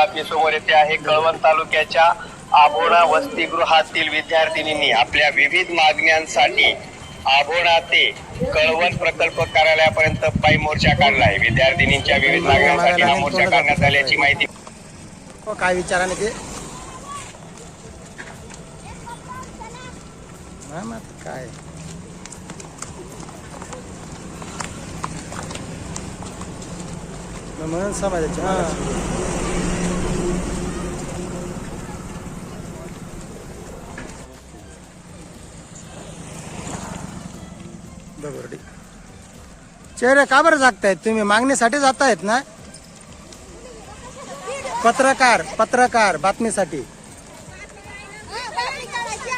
बातमी समोर येते आहे. कळवण तालुक्याच्या आभोणा वसतिगृहातील विद्यार्थिनींनी आपल्या विविध मागण्यांसाठी आभोणा ते कळवण प्रकल्प कार्यालयापर्यंत पायी मोर्चा काढला आहे. विद्यार्थिनींच्या विविध मागण्यांसाठी हा मोर्चा काढण्यात आल्याची माहिती. हो काय विचाराने ते? हा काय? म्हणून समाजाचे हा चेहरे का बरं जागतायत? तुम्ही मागणीसाठी जातायत ना? पत्रकार पत्रकार बातमीसाठी.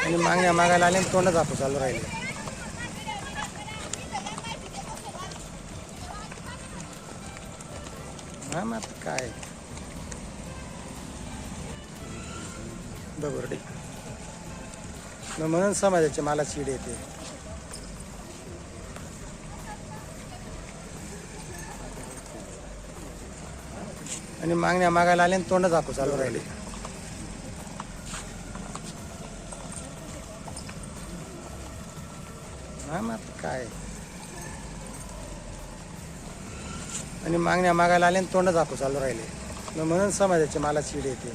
आणि मागण्या मागायला आले तोंडच आपण चालू राहिले. हा मग काय? बरोबर मग म्हणून समाजाचे मला चीड येते. आणि मागण्या मागायला आले आणि तोंडच आपण चालू राहिले. काय? आणि मागण्या मागायला आले आणि तोंडच आपण चालू राहिले. मग म्हणून समाजाचे मला चीड येते.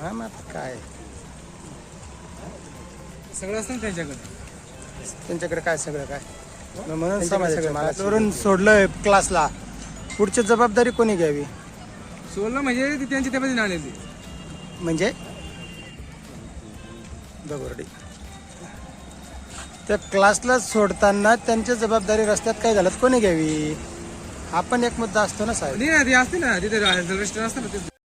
हा काय? सगळं असतं त्यांच्याकडे? त्यांच्याकडे काय सगळं काय? मग म्हणून समाजाचे मला चोरून सोडलं क्लासला पुढची जबाबदारी कोणी घ्यावी? सोडलं म्हणजे ती त्यांची त्यामध्ये आलेली म्हणजे? दगोरडी त्या क्लासला सोडताना त्यांची जबाबदारी रस्त्यात काय झालं? कोणी घ्यावी? हा पण एक मुद्दा असतो ना साहेब. नाही ना ती असते ना तिथे रजिस्टर असतं ना ते